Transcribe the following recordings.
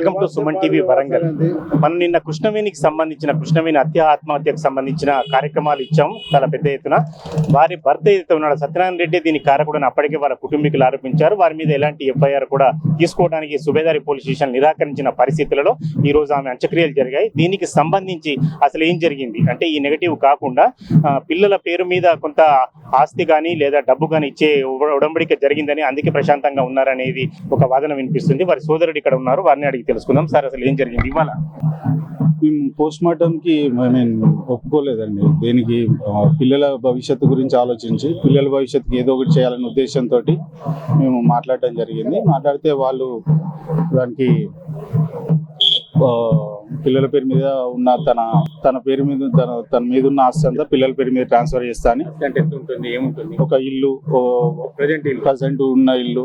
Welcome to Suman TV Warangal. మనం నిన్న కృష్ణవేణికి సంబంధించిన కృష్ణవేణి హత్య ఆత్మహత్యకు సంబంధించిన కార్యక్రమాలు ఇచ్చాం. చాలా పెద్ద ఎత్తున. వారి భర్త ఏదైతే ఉన్నాడు సత్యనారాయణ రెడ్డి దీని కారకుడని అప్పటికే వాళ్ళ కుటుంబీకులు ఆరోపించారు. వారి మీద ఎలాంటి ఎఫ్ఐఆర్ కూడా తీసుకోవడానికి సుబేదారి పోలీస్ స్టేషన్ నిరాకరించిన పరిస్థితులలో ఈ రోజు ఆమె అంత్యక్రియలు జరిగాయి. దీనికి సంబంధించి అసలు ఏం జరిగింది? అంటే ఈ నెగటివ్ కాకుండా పిల్లల పేరు మీద కొంత ఆస్తి కానీ లేదా డబ్బు కానీ ఇచ్చే ఉడంబడిక జరిగిందని అందుకే ప్రశాంతంగా ఉన్నారనేది ఒక వాదన వినిపిస్తుంది. వారి సోదరుడు ఇక్కడ ఉన్నారు. వారిని అడిగి తెలుసుకుందాం. సార్ అసలు ఏం జరిగింది ఇవాళ? మేము పోస్ట్ మార్టం కి ఐ మీన్ ఒప్పుకోలేదండి. దేనికి పిల్లల భవిష్యత్తు గురించి ఆలోచించి పిల్లల భవిష్యత్తుకి ఏదో ఒకటి చేయాలనే ఉద్దేశంతో మేము మాట్లాడటం జరిగింది. మాట్లాడితే వాళ్ళు దానికి పిల్లల పేరు మీద ఉన్న తన తన పేరు మీద తన తన మీద ఉన్న ఆస్తి అంతా పిల్లల పేరు మీద ట్రాన్స్ఫర్ చేస్తా అని. ఉంటుంది? ఏముంటుంది? ఒక ఇల్లు ప్రజెంట్ ప్రజెంట్ ఉన్న ఇల్లు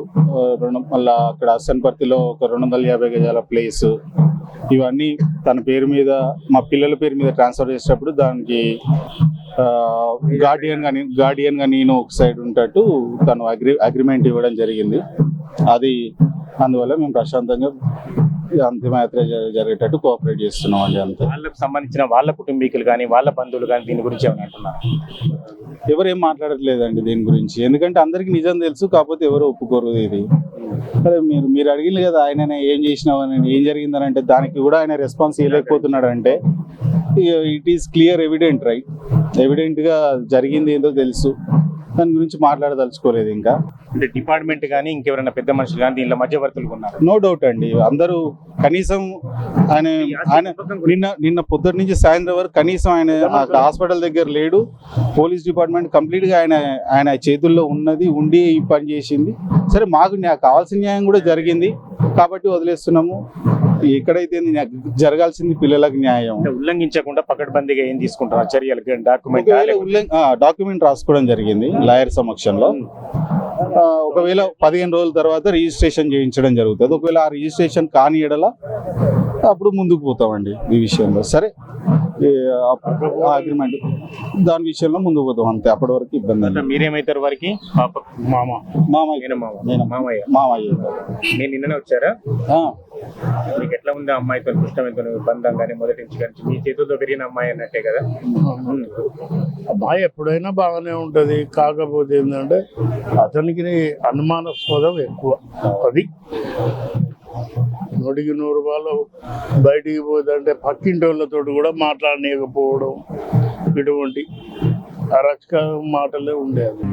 రెండు మళ్ళా అక్కడ అస్సన్పర్తిలో ఒక రెండు వందల యాభై గజాల ప్లేస్ ఇవన్నీ తన పేరు మీద మా పిల్లల పేరు మీద ట్రాన్స్ఫర్ చేసేటప్పుడు దానికి గార్డియన్గా గార్డియన్గా నేను ఒక సైడ్ ఉంటట్టు తను అగ్రి అగ్రిమెంట్ ఇవ్వడం జరిగింది. అది అందువల్ల మేము ప్రశాంతంగా అంతిమయాత్ర జరిగేటట్టు కోఆపరేట్ చేస్తున్నాం అండి అంతే. వాళ్ళకు సంబంధించిన వాళ్ళ కుటుంబీకులు కానీ వాళ్ళ బంధువులు కానీ దీని గురించి ఏమైనా అంటున్నారు? ఎవరు ఏం మాట్లాడట్లేదండి దీని గురించి. ఎందుకంటే అందరికి నిజం తెలుసు కాకపోతే ఎవరు ఒప్పుకోరు ఇది. సరే మీరు మీరు అడిగింది కదా ఆయన ఏం చేసినావు అని ఏం జరిగిందని అంటే దానికి కూడా ఆయన రెస్పాన్స్ ఇవ్వలేకపోతున్నాడు అంటే it is clear evident right? ఎవిడెంట్గా జరిగింది ఏందో తెలుసు. దాని గురించి మాట్లాడదలుచుకోలేదు ఇంకా. అంటే డిపార్ట్మెంట్ కానీ ఇంకెవరైనా పెద్ద మనుషులు కానీ దీనిలో మధ్యవర్తులు ఉన్నారు? నో డౌట్ అండి. అందరూ కనీసం ఆయన ఆయన నిన్న నిన్న పొద్దున్న నుంచి సాయంత్రం వరకు కనీసం ఆయన హాస్పిటల్ దగ్గర లేడు. పోలీస్ డిపార్ట్మెంట్ కంప్లీట్గా ఆయన ఆయన చేతుల్లో ఉన్నది ఉండి ఈ పని చేసింది. సరే మాకు న్యా- కావాల్సిన న్యాయం కూడా జరిగింది. కాబట్టి వదిలేస్తున్నాము. ఎక్కడైతే జరగాల్సింది పిల్లలకు న్యాయం. అంటే ఉల్లంఘించకుండా పకడ్బందీగా ఏం తీసుకుంటున్నారు చర్యలు డాక్యుమెంట్ డాక్యుమెంట్ రాసుకోవడం జరిగింది లాయర్ సమక్షంలో. ఒకవేళ పదిహేను రోజుల తర్వాత రిజిస్ట్రేషన్ చేయించడం జరుగుతుంది. ఒకవేళ ఆ రిజిస్ట్రేషన్ కాని ఎడల అప్పుడు ముందుకు పోతామండి ఈ విషయంలో. సరే అగ్రిమెంట్ దాని విషయంలో ముందుకు పోతాం అంతే. అప్పటి వరకు ఇబ్బంది. మీరేమైతారు వారికి? మామ. మామయ్య. నేను మామ. నేను- మామయ్య. మామయ్య. నేను నిన్ననే వచ్చారా? మీకు ఎట్లా ఉంది అమ్మాయితో కృష్ణమైతో బంధం కానీ మొదటి నుంచి కానీ మీ చేతుల్లో పెరిగిన అమ్మాయి అన్నట్టే కదా? అమ్మాయి ఎప్పుడైనా బాగానే ఉంటది. కాకపోతే ఏంటంటే అతనికి అనుమానాస్పదం ఎక్కువ. అది నూటికి నూరు వాళ్ళు బయటికి పోతుంటే పక్కింటి వాళ్ళతో కూడా మాట్లాడలేకపోవడం ఇటువంటి అరచక మాటలే ఉండేది